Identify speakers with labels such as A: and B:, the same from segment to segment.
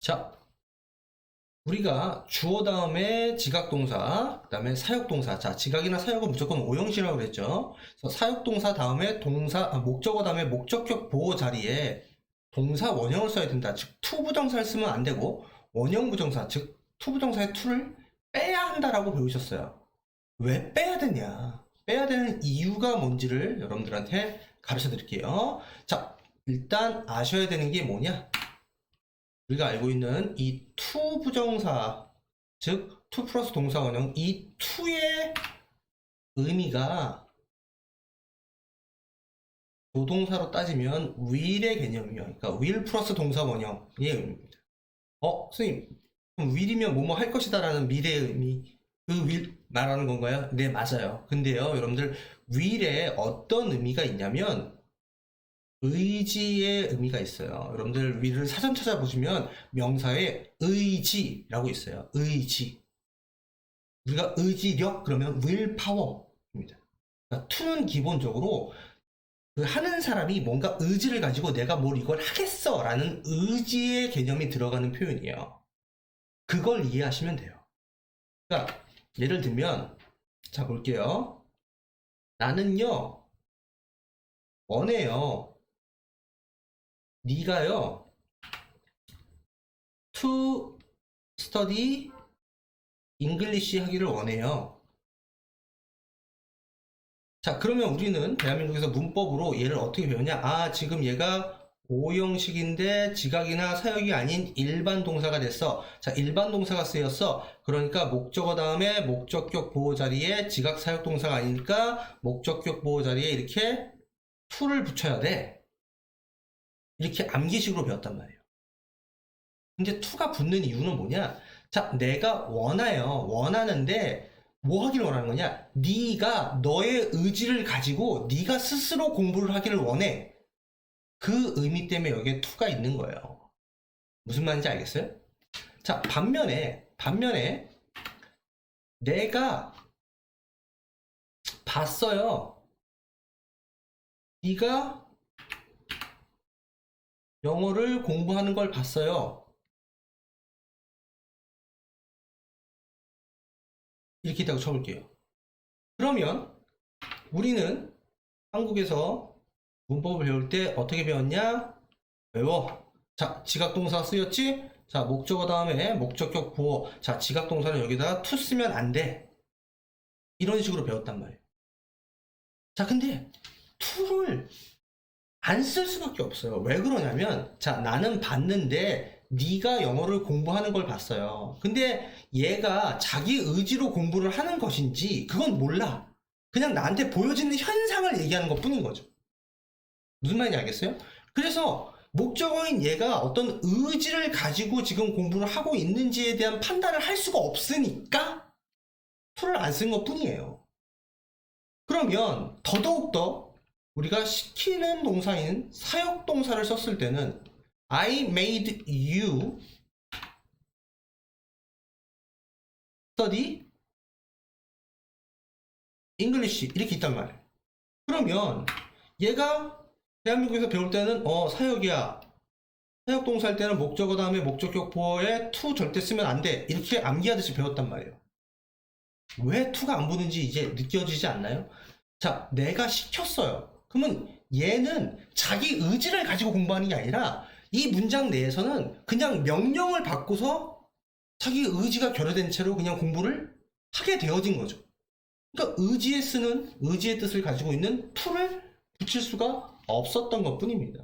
A: 자, 우리가 주어 다음에 지각동사, 그 다음에 사역동사. 자, 지각이나 사역은 무조건 오형식이라고 그랬죠. 사역동사 다음에 동사, 아, 목적어 다음에 목적격 보호 자리에 동사 원형을 써야 된다. 즉, 투 부정사를 쓰면 안 되고, 원형 부정사, 즉, 투 부정사의 투를 빼야 한다라고 배우셨어요. 왜 빼야 되냐? 빼야 되는 이유가 뭔지를 여러분들한테 가르쳐 드릴게요. 자, 일단 아셔야 되는 게 뭐냐? 우리가 알고 있는 이 to 부정사, 즉 to 플러스 동사 원형 이 to의 의미가 조동사로 따지면 will의 개념이요. 그러니까 will 플러스 동사 원형의 의미입니다. 어, 선생님, will이면 뭐뭐 할 것이다라는 미래의 의미, 그 will 말하는 건가요? 네, 맞아요. 근데요, 여러분들 will에 어떤 의미가 있냐면 의지의 의미가 있어요. 여러분들 위를 사전 찾아보시면 명사에 의지라고 있어요. 의지. 우리가 의지력 그러면 willpower입니다. 그러니까 to는 기본적으로 그 하는 사람이 뭔가 의지를 가지고 내가 뭘 이걸 하겠어라는 의지의 개념이 들어가는 표현이에요. 그걸 이해하시면 돼요. 그러니까 예를 들면 자 볼게요. 나는요 원해요. 네가요 to study English 하기를 원해요. 자, 그러면 우리는 대한민국에서 문법으로 얘를 어떻게 배우냐? 아, 지금 얘가 오형식인데 지각이나 사역이 아닌 일반 동사가 됐어. 자, 일반 동사가 쓰였어. 그러니까 목적어 다음에 목적격 보호 자리에 지각 사역 동사가 아니니까 목적격 보호 자리에 이렇게 to를 붙여야 돼. 이렇게 암기식으로 배웠단 말이에요. 근데 to가 붙는 이유는 뭐냐? 자, 내가 원해요. 원하는데 뭐 하기를 원하는 거냐? 네가 너의 의지를 가지고 네가 스스로 공부를 하기를 원해. 그 의미 때문에 여기에 to가 있는 거예요. 무슨 말인지 알겠어요? 자, 반면에 반면에 내가 봤어요. 네가 영어를 공부하는 걸 봤어요. 이렇게 있다고 쳐볼게요. 그러면 우리는 한국에서 문법을 배울 때 어떻게 배웠냐? 외워. 자, 지각동사 쓰였지? 자, 목적어 다음에 목적격 보호. 자, 지각동사는 여기다가 to 쓰면 안 돼. 이런 식으로 배웠단 말이에요. 자, 근데 to를 안 쓸 수밖에 없어요. 왜 그러냐면, 자, 나는 봤는데, 네가 영어를 공부하는 걸 봤어요. 근데 얘가 자기 의지로 공부를 하는 것인지, 그건 몰라. 그냥 나한테 보여지는 현상을 얘기하는 것 뿐인 거죠. 무슨 말인지 알겠어요? 그래서, 목적어인 얘가 어떤 의지를 가지고 지금 공부를 하고 있는지에 대한 판단을 할 수가 없으니까, to를 안쓴 것 뿐이에요. 그러면, 더더욱더, 우리가 시키는 동사인 사역 동사를 썼을 때는 I made you study English 이렇게 있단 말이에요. 그러면 얘가 대한민국에서 배울 때는 어 사역이야. 사역 동사 할 때는 목적어 다음에 목적격 보어에 to 절대 쓰면 안 돼. 이렇게 암기하듯이 배웠단 말이에요. 왜 to가 안 붙는지 이제 느껴지지 않나요? 자, 내가 시켰어요. 그러면 얘는 자기 의지를 가지고 공부하는 게 아니라 이 문장 내에서는 그냥 명령을 받고서 자기 의지가 결여된 채로 그냥 공부를 하게 되어진 거죠. 그러니까 의지에 쓰는 의지의 뜻을 가지고 있는 to를 붙일 수가 없었던 것 뿐입니다.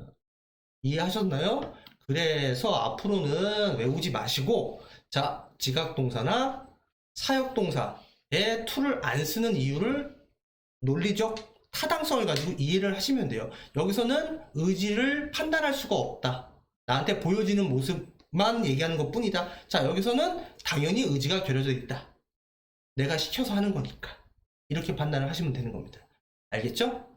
A: 이해하셨나요? 그래서 앞으로는 외우지 마시고 자, 지각동사나 사역동사에 to를 안 쓰는 이유를 논리적 타당성을 가지고 이해를 하시면 돼요. 여기서는 의지를 판단할 수가 없다. 나한테 보여지는 모습만 얘기하는 것 뿐이다. 자, 여기서는 당연히 의지가 결여져 있다. 내가 시켜서 하는 거니까. 이렇게 판단을 하시면 되는 겁니다. 알겠죠?